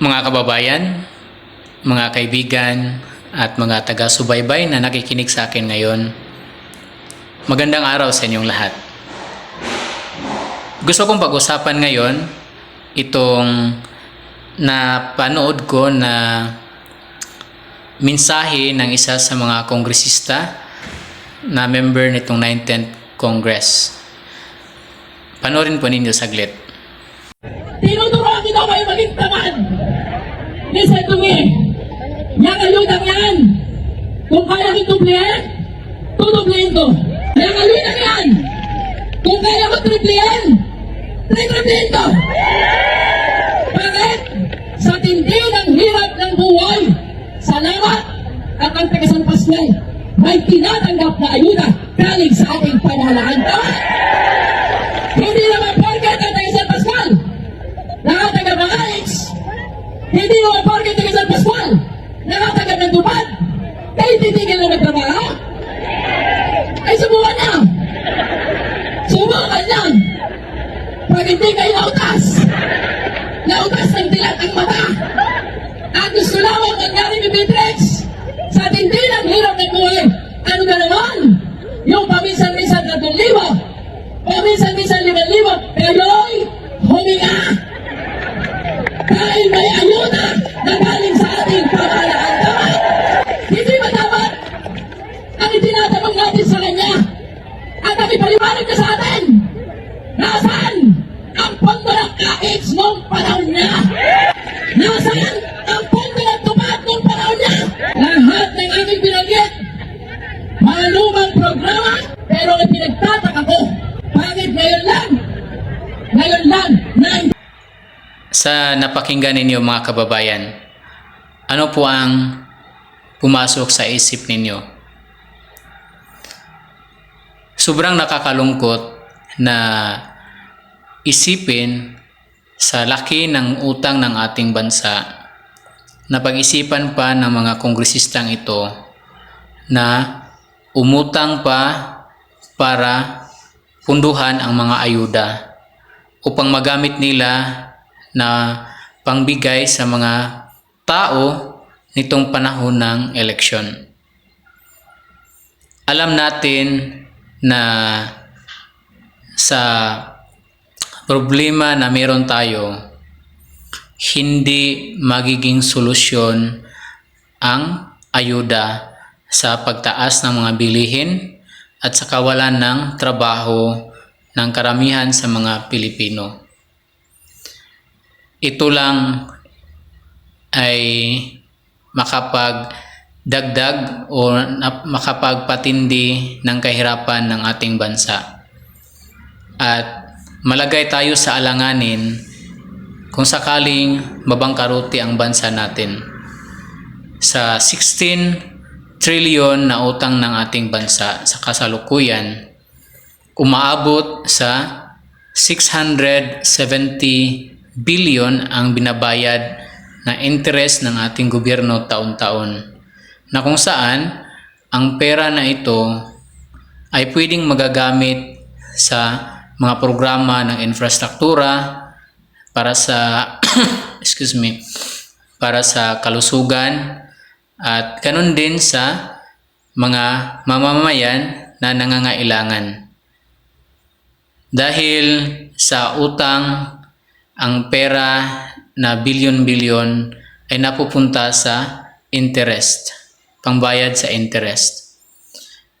Mga kababayan, mga kaibigan, at mga taga-subaybay na nakikinig sa akin ngayon, magandang araw sa inyong lahat. Gusto kong pag-usapan ngayon itong napanood ko na mensahe ng isa sa mga kongresista na member nitong 19th Congress. Panoorin po ninyo saglit. Tinuturoan kita kayo maging tamad. Listen to me. Yang ayudang yan. Kung kaya kong tublihan, tutublihin ko. Ayudang yan. Kung kaya ko triplihan, triplihin ko. Bakit? Sa tindi ng hirap ng buhay, salamat at ang taga San Pascual may tinatanggap na ayuda galing sa ating pamahalaan. Tama? Hindi naman porket ang taga San Pascual nakataga Alex, hindi mo porket taga San Pascual, nakataga kayo titigil na magtrabaho? Ay, subukan na! Subukan lang! Pag hindi kayo nautas, nautas ng dilat ang mata, at gusto lamang mangyari ni Beatrix, sa tindi ng hirap ng buhay, ano na naman? Yung paminsan-minsan na libo, paminsan-minsan libo, kayo'y huminga! dahil may Nasaan ang pondo ng tupad noong panahon niya? Lahat ng aming binanggit, malumang programa, pero ang pinagtataka ko, bakit ngayon lang? Ngayon lang na Sa napakinggan ninyo mga kababayan, ano po ang pumasok sa isip ninyo? Sobrang nakakalungkot na isipin sa laki ng utang ng ating bansa na pag-isipan pa ng mga kongresistang ito na umutang pa para punduhan ang mga ayuda upang magamit nila na pangbigay sa mga tao nitong panahon ng eleksyon. Alam natin na sa problema na meron tayo, hindi magiging solusyon ang ayuda sa pagtaas ng mga bilihin at sa kawalan ng trabaho ng karamihan sa mga Pilipino ito lang ay makapagdagdag o nap- makapagpatindi ng kahirapan ng ating bansa. At malagay tayo sa alanganin kung sakaling mabangkaruti ang bansa natin. Sa 16 trilyon na utang ng ating bansa sa kasalukuyan, umaabot sa 670 billion ang binabayad na interest ng ating gobyerno taon-taon na kung saan ang pera na ito ay pwedeng magagamit sa mga programa ng infrastruktura para sa excuse me para sa kalusugan at ganun din sa mga mamamayan na nangangailangan. Dahil sa utang ang pera na bilyon-bilyon ay napupunta sa interest, pangbayad sa interest.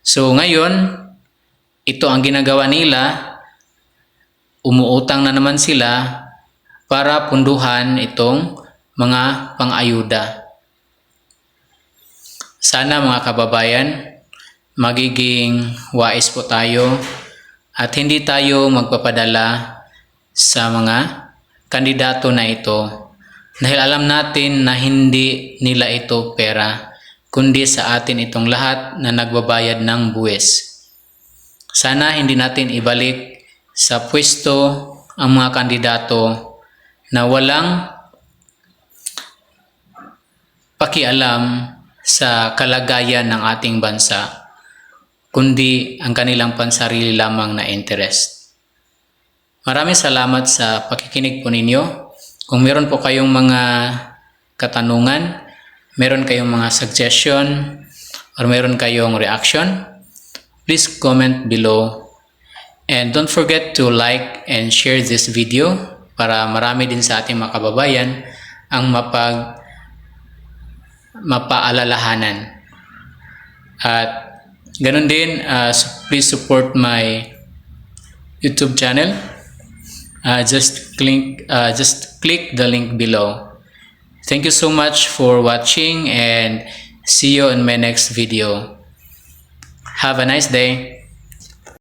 So ngayon, ito ang ginagawa nila, umuutang na naman sila para punduhan itong mga pangayuda. Sana mga kababayan, magiging wais po tayo at hindi tayo magpapadala sa mga kandidato na ito dahil alam natin na hindi nila ito pera kundi sa atin itong lahat na nagbabayad ng buwis. Sana hindi natin ibalik sa pwesto ang mga kandidato na walang pakialam sa kalagayan ng ating bansa kundi ang kanilang pansarili lamang na interest. Maraming salamat sa pakikinig po ninyo. Kung meron po kayong mga katanungan, meron kayong mga suggestion, or meron kayong reaction, please comment below. And don't forget to like and share this video para marami din sa ating mga kababayan ang mapag mapaalalahanan. At ganun din, uh, please support my YouTube channel. Uh, just click uh, just click the link below. Thank you so much for watching and see you in my next video. Have a nice day.